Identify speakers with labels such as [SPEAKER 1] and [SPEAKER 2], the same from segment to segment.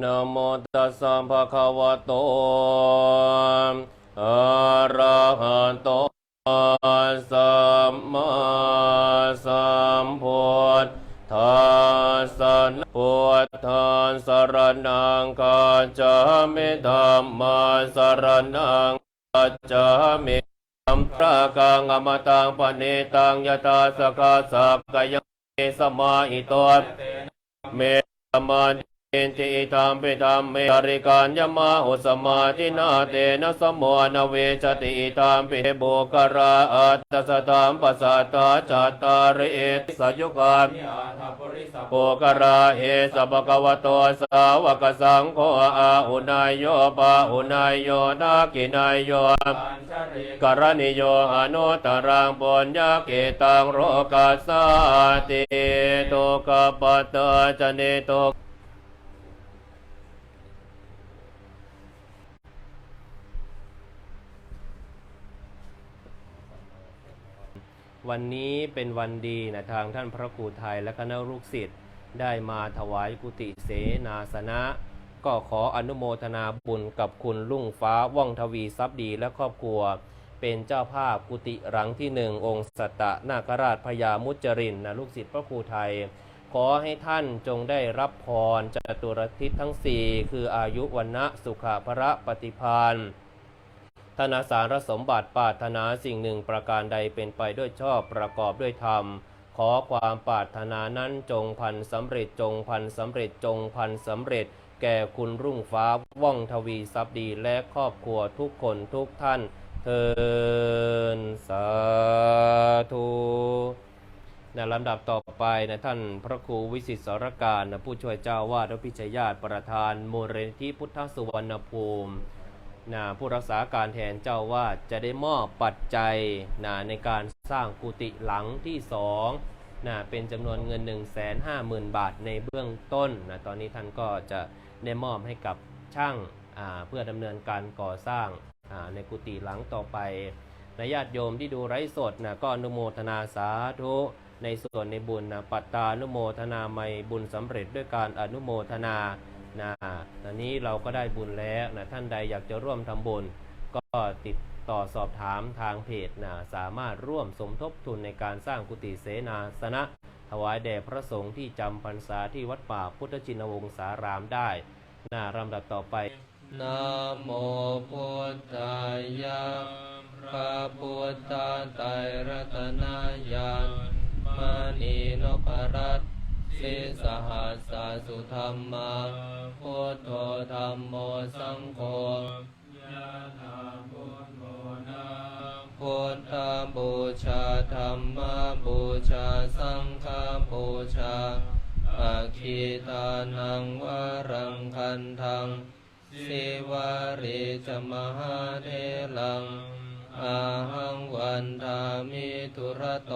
[SPEAKER 1] นะโมตัสสะภะคะวะโต อะระหะโต สัมมาสัมพุทธัสสะพุทธัสสรณังกัจจามิธัมมาสรณังกัจจามิสัมพระกังอมตังปณิตังยตาสกาสักกายเมสมาหิตเมสมาเอนติธรรมปิธรรมเมริการยมาหุสมาทินาเตนะสมโมนเวชติธรรมปิโบกราอัตตสตามปัสสตตาจัตตาริเอติสยุกามโภกราเอสปะกวะโตสาวกสังโฆอาหุนายโยปะหุนายโยนากินายโยกรณิโยอนุตรังปุญญาเกตังโรกัสสาติโตกปะเตจเนโต วันนี้เป็นวันดีนะทางท่านพระครูไทยและคณะลูกศิษย์ได้มาถวายกุฏิเสนาสนะ ก็ขออนุโมทนาบุญกับคุณลุงฟ้าว่องทวีทรัพย์ดีและครอบครัว เป็นเจ้าภาพกุฏิหลังที่หนึ่งองค์สัตตนาคราชพญามุจรินนะลูกศิษย์พระครูไทย ขอให้ท่านจงได้รับพรจตุรทิศทั้งสี่คืออายุวันนะสุขภระปฏิพานธ์ นาสารสมบัติปรารถนาสิ่งหนึ่งประการใดเป็นไปด้วยชอบประกอบด้วยธรรม ขอความปรารถนานั้นจงพันสำเร็จจงพันสำเร็จจงพันสำเร็จ แก่คุณรุ่งฟ้าว่องทวีทรัพย์ดีและครอบครัวทุกคนทุกท่านเทินสาธุในลำดับต่อไปนะท่านพระครูวิสิตสรการนะผู้ช่วยเจ้าวาดวัดพิชญาติประธานมูลนิธิพุทธสุวรรณภูมิ นะผู้รักษาการแทนเจ้าวาดจะได้มอบปัจจัยนะในการสร้างกุฏิหลังที่สองนะเป็นจำนวนเงิน 1 5 0 0 0 0 บาทในเบื้องต้นนะตอนนี้ท่านก็จะได้มอบให้กับช่างาเพื่อดำเนินการก่อสร้างาในกุฏิหลังต่อไปนะญาติโยมที่ดูไร้สดนะก็อนุโมทนาสาธุในส่วนในบุญนะปัตตานุโมทนาไมยบุญสำเร็จด้วยการอนุโมทนา นะตอนนี้เราก็ได้บุญแล้วนะท่านใดอยากจะร่วมทำบุญ ก็ติดต่อสอบถามทางเพจนะสามารถร่วมสมทบทุนในการสร้างกุฏิเสนาสนะ ถวายแด่พระสงฆ์ที่จำพรรษาที่วัดป่าพุทธชินวงศารามได้นาลำดับต่อไป
[SPEAKER 2] นะโมพุทธายะพระพุทธไตรรัตนายานมณีนพรัต สิสหัสสสุธรรมาพุทโธธรรมโมสังโฆพุทธบูชาธรรมบูชาสังฆบูชาอาคีตานังวรังคันทังสิวาริจมหาเทลังอาหังวันทามิทุระโต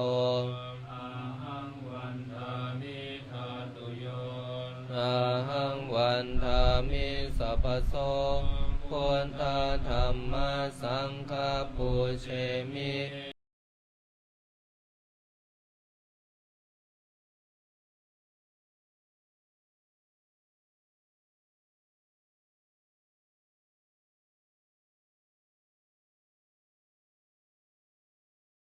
[SPEAKER 2] นธามิสัพพโสพุทธธรรมสังฆปูเชมิ